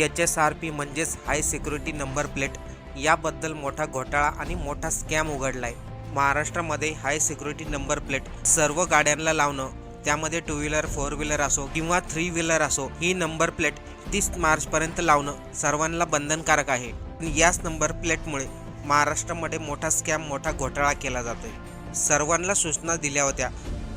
H S R P म्हणजेच हाय security number plate याबद्दल मोठा घोटाळा आणि मोठा स्कॅम उघडला आहे महाराष्ट्रामध्ये हाय सिक्युरिटी नंबर प्लेट सर्व गाड्यांना लावणं त्यामध्ये टू व्हीलर फोर व्हीलर असो किंवा थ्री व्हीलर असो ही नंबर प्लेट तीस मार्चपर्यंत लावणं सर्वांना बंधनकारक आहे. आणि याच नंबर प्लेटमुळे महाराष्ट्रामध्ये मोठा स्कॅम मोठा घोटाळा केला जातो आहे सर्वांना सूचना दिल्या होत्या.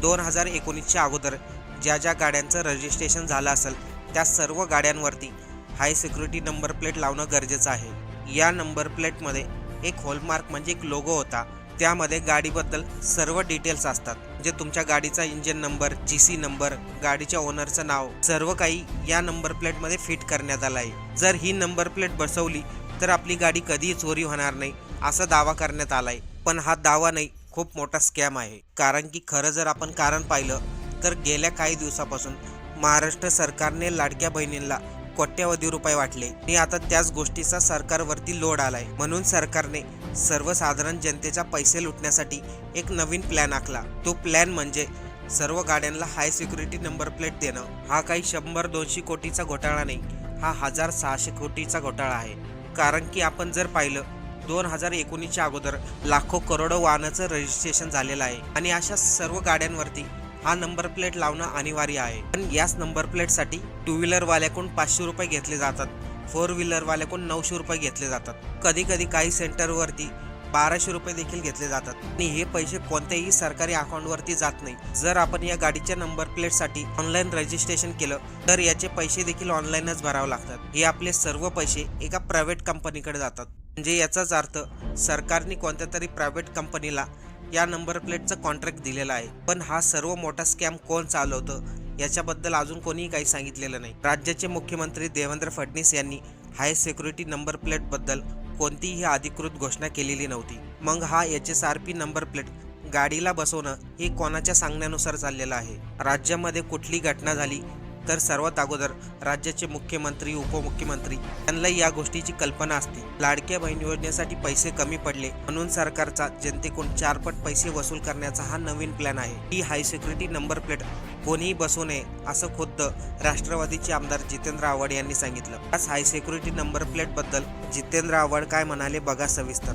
दोन हजार एकोणीसच्या अगोदर ज्या ज्या गाड्यांचं रजिस्ट्रेशन झालं असेल त्या सर्व गाड्यांवरती हाय सिक्युरिटी नंबर प्लेट लावणं गरजेचं आहे. या नंबर प्लेटमध्ये एक हॉलमार्क म्हणजे एक लोगो होता. त्यामध्ये गाडीबद्दल सर्व डिटेल्स असतात. म्हणजे तुमच्या गाडीचा इंजिन नंबर जी सी नंबर गाडीच्या ओनरचं नाव सर्व काही या नंबर प्लेटमध्ये फिट करण्यात आलं आहे जर ही नंबर प्लेट बसवली तर आपली गाडी कधीही चोरी होणार नाही असा दावा करण्यात आलाय. पण हा दावा नाही खूप मोठा स्कॅम आहे. कारण की खरं जर आपण कारण पाहिलं तर गेल्या काही दिवसापासून महाराष्ट्र सरकारने लाडक्या बहिणींना कोट्यवधी रुपये वाटले. आणि आता त्याच गोष्टीचा सरकारवरती लोड आलाय. म्हणून सरकारने सर्वसाधारण जनतेचा पैसे लुटण्यासाठी एक नवीन प्लॅन आखला. तो प्लॅन म्हणजे सर्व गाड्यांना हाय सिक्युरिटी नंबर प्लेट देणं. हा काही शंभर दोनशे कोटीचा घोटाळा नाही हा हजार सहाशे कोटीचा घोटाळा आहे. कारण की आपण जर पाहिलं दोन हजार एकोणीसच्या अगोदर लाखो करोडो वाहनाचं रजिस्ट्रेशन झालेलं आहे. आणि अशा सर्व गाड्यांवरती हा नंबर प्लेट लावणं अनिवार्य आहे. पण याच नंबर प्लेटसाठी टू व्हीलरवाल्याकडून पाचशे रुपये घेतले जातात. फोर व्हीलरवाल्याकडून नऊशे रुपये घेतले जातात. कधी कधी काही सेंटरवरती बाराशे रुपये देखील घेतले जातात. आणि हे पैसे कोणत्याही सरकारी अकाउंटवरती जात नाही. जर आपण या गाडीच्या नंबर प्लेटसाठी ऑनलाईन रजिस्ट्रेशन केलं तर याचे पैसे देखील ऑनलाईनच भरावे लागतात. हे आपले सर्व पैसे एका प्रायव्हेट कंपनीकडे जातात. म्हणजे याचाच अर्थ सरकारने कोणत्या तरी प्रायव्हेट कंपनीला या नंबर प्लेटचं कॉन्ट्रॅक्ट दिलेला आहे. पण हा सर्व मोठा स्कॅम कोण चालवतं? याच्याबद्दल अजून कोणीही काही सांगितलेलं नाही. राज्याचे मुख्यमंत्री देवेंद्र फडणवीस यांनी हाय सिक्युरिटी नंबर प्लेटबद्दल कोणतीही अधिकृत घोषणा केलेली नव्हती. मग हा H S R P number plate गाडीला बसवणं हे कोणाच्या सांगण्यानुसार चाललेलं आहे? राज्यामध्ये कुठली घटना झाली? तर सर्वात अगोदर राज्याचे मुख्यमंत्री उपमुख्यमंत्री यांना या गोष्टीची कल्पना असते. लाडक्या बहीण योजनेसाठी पैसे कमी पडले म्हणून सरकारचा जनतेकडून चारपट पैसे वसूल करण्याचा हा नवीन प्लॅन आहे. ही हाय सिक्युरिटी नंबर प्लेट कोणीही बसू नये असं खुद्द राष्ट्रवादीचे आमदार जितेंद्र आव्हाड यांनी सांगितलं. आज हाय सिक्युरिटी नंबर प्लेटबद्दल जितेंद्र आव्हाड काय म्हणाले बघा सविस्तर.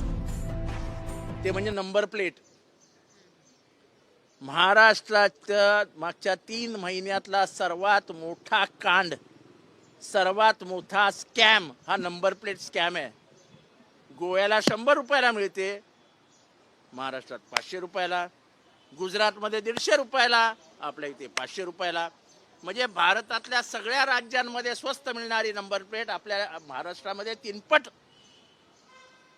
ते म्हणजे नंबर प्लेट महाराष्ट्राच्या मागच्या तीन महिन्यातला सर्वात मोठा कांड सर्वात मोठा स्कॅम हा नंबर प्लेट स्कॅम आहे. गोव्याला शंभर रुपयाला मिळते महाराष्ट्रात पाचशे रुपयाला गुजरातमध्ये दीडशे रुपयाला आपल्या इथे पाचशे रुपयाला. म्हणजे भारतातल्या सगळ्या राज्यांमध्ये स्वस्त मिळणारी नंबर प्लेट आपल्या महाराष्ट्रामध्ये तीनपट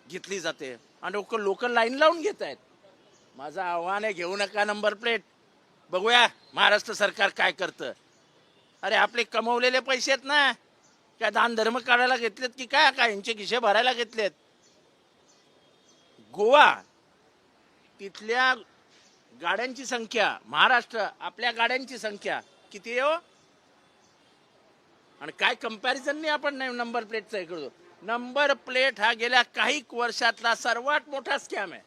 घेतली जाते. आणि लोक लोकल लाईन लावून घेत आहेत माझं आव्हान आहे घेऊ नका नंबर प्लेट बघूया महाराष्ट्र सरकार काय करतं. अरे आपले कमवलेले पैसे आहेत ना काय दान धर्म काढायला घेतलेत की काय? काय यांचे खिशे भरायला घेतलेत. गोवा तिथल्या गाड्यांची संख्या महाराष्ट्र आपल्या गाड्यांची संख्या किती आहे हो? आणि काय कम्पॅरिझनने आपण नाही नंबर प्लेटचं हे करतो नंबर प्लेट हा गेल्या काही वर्षातला सर्वात मोठा स्कॅम आहे.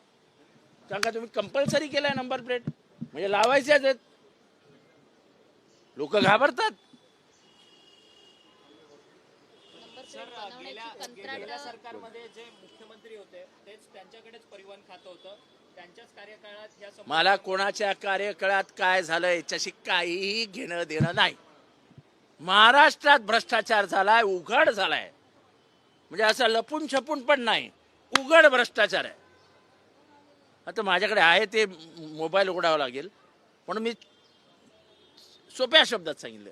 कारण का तुम्ही कंपल्सरी केलाय नंबर प्लेट म्हणजे लावायच्याच आहेत. लोक घाबरतात. गेल्या कंत्राट- गेल्या सरकारमध्ये जे मुख्यमंत्री होते तेच त्यांच्याकडेच परिवहन खातं होतं. त्यांच्याच कार्यकाळात ह्या सम- मला कोणाच्या कार्यकाळात काय झालं याच्याशी काहीही घेणं देणं नाही. महाराष्ट्रात भ्रष्टाचार झालाय उघड झालाय. म्हणजे असं लपून छपून पण नाही. उघड भ्रष्टाचार आहे. आता माझ्याकडे आहे ते मोबाईल उघडावं लागेल. पण मी सोप्या शब्दात सांगितलं.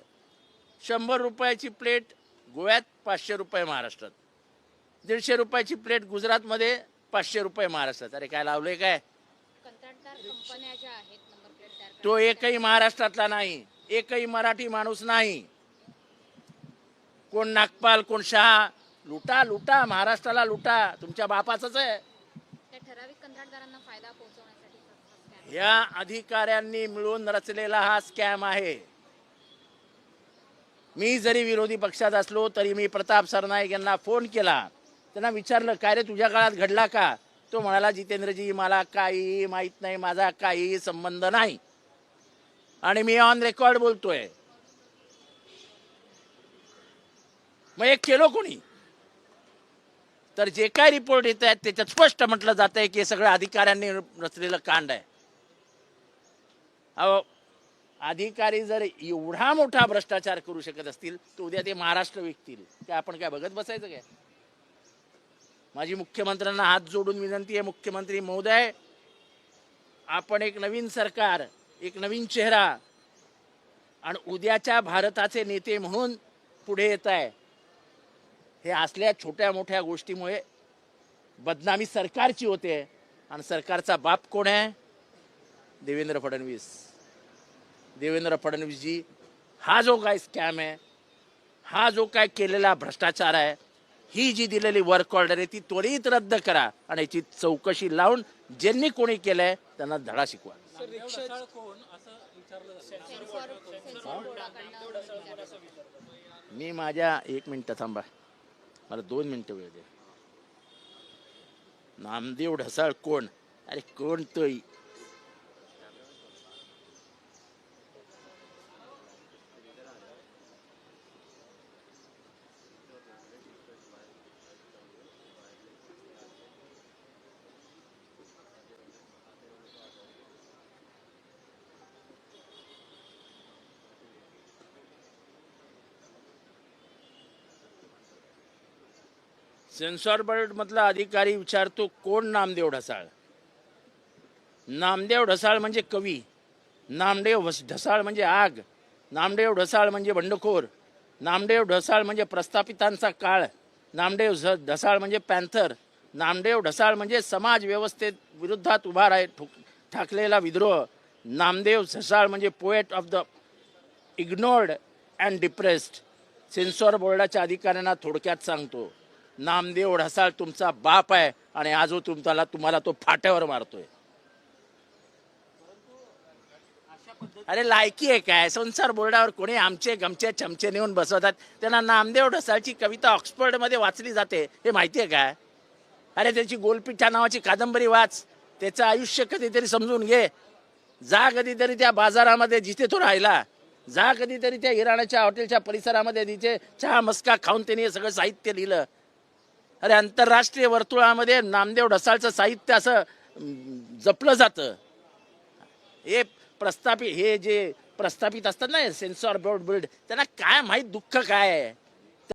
शंभर रुपयाची प्लेट गोव्यात पाचशे रुपये महाराष्ट्रात. दीडशे रुपयाची प्लेट गुजरातमध्ये पाचशे रुपये महाराष्ट्रात. अरे काय लावलंय काय? तो एकही महाराष्ट्रातला नाही. एकही मराठी माणूस नाही. कोण नागपाल कोण शहा लुटा लुटा महाराष्ट्राला लुटा. तुमच्या बापाचंच आहे. फायदा पोहोचवण्यासाठी या अधिकाऱ्यांनी मिळून रचलेला हा स्कॅम आहे. मी जरी विरोधी पक्षात असलो तरी मी प्रताप सरनाईक यांना फोन केला. त्यांना विचारलं काय रे तुझ्या काळात घडला का? तो म्हणाला जितेंद्रजी मला काही माहीत नाही माझा काही संबंध नाही. आणि मी ऑन रेकॉर्ड बोलतोय. मग एक केलो कोणी? तर जे काय रिपोर्ट येत आहेत त्याच्यात स्पष्ट म्हटलं जात आहे की हे सगळं अधिकाऱ्यांनी रचलेलं कांड आहे. अहो अधिकारी जर एवढा मोठा भ्रष्टाचार करू शकत असतील तर उद्या ते महाराष्ट्र विकतील. ते आपण काय बघत बसायचं काय? माझी मुख्यमंत्र्यांना हात जोडून विनंती आहे मुख्यमंत्री महोदय आपण एक नवीन सरकार एक नवीन चेहरा आणि उद्याच्या भारताचे नेते म्हणून पुढे येत आहे. हे असल्या छोट्या मोठ्या गोष्टीमुळे बदनामी सरकारची होते आणि सरकारचा बाप कोण आहे? देवेंद्र फडणवीस. देवेंद्र फडणवीसजी हा जो काय स्कॅम आहे हा जो काय केलेला भ्रष्टाचार आहे ही जी दिलेली वर्क ऑर्डर आहे ती त्वरित रद्द करा आणि याची चौकशी लावून ज्यांनी कोणी केलंय त्यांना धडा शिकवा. मी माझ्या एक मिनटं थांबा. मला दोन मिनटं वेळ दे. नामदेव ढसाळ कोण? अरे कोण तोही सेन्सॉर बोर्डमधला अधिकारी विचारतो कोण नामदेव ढसाळ? नामदेव ढसाळ म्हणजे कवी. नामदेव ढसाळ म्हणजे आग. नामदेव ढसाळ म्हणजे बंडखोर. नामदेव ढसाळ म्हणजे प्रस्थापितांचा काळ. नामदेव झ- ढसाळ म्हणजे पॅन्थर. नामदेव ढसाळ म्हणजे समाज व्यवस्थेत विरुद्धात उभा राह ठोक- ठाकलेला विद्रोह. नामदेव ढसाळ म्हणजे poet of the ignored and depressed censor बोर्डाच्या अधिकाऱ्यांना थोडक्यात सांगतो. नामदेव ढसाळ तुमचा बाप आहे आणि आजो तुम्हाला तुम्हाला तो फाट्यावर मारतोय. अरे लायकी आहे काय? संसार बोर्डावर कोणी आमचे गमचे चमचे नेऊन बसवतात? त्यांना नामदेव ढसाळची कविता ऑक्सफर्डमध्ये वाचली जाते. हे माहिती आहे काय? अरे त्याची गोलपिठा नावाची कादंबरी वाच. त्याचं आयुष्य कधीतरी समजून घे. जा कधीतरी त्या बाजारामध्ये जिथे तो राहिला. जा कधीतरी त्या इराणाच्या हॉटेलच्या परिसरामध्ये तिथे चहा मस्का खाऊन त्यांनी हे सगळं साहित्य लिहिलं. अरे आंतरराष्ट्रीय वर्तुळामध्ये नामदेव ढसाळचं साहित्य असं जपलं जातं. हे प्रस्थापित हे जे प्रस्थापित असतात ना सेन्सॉर बोर्ड बिल्ड त्यांना काय माहीत दुःख काय आहे?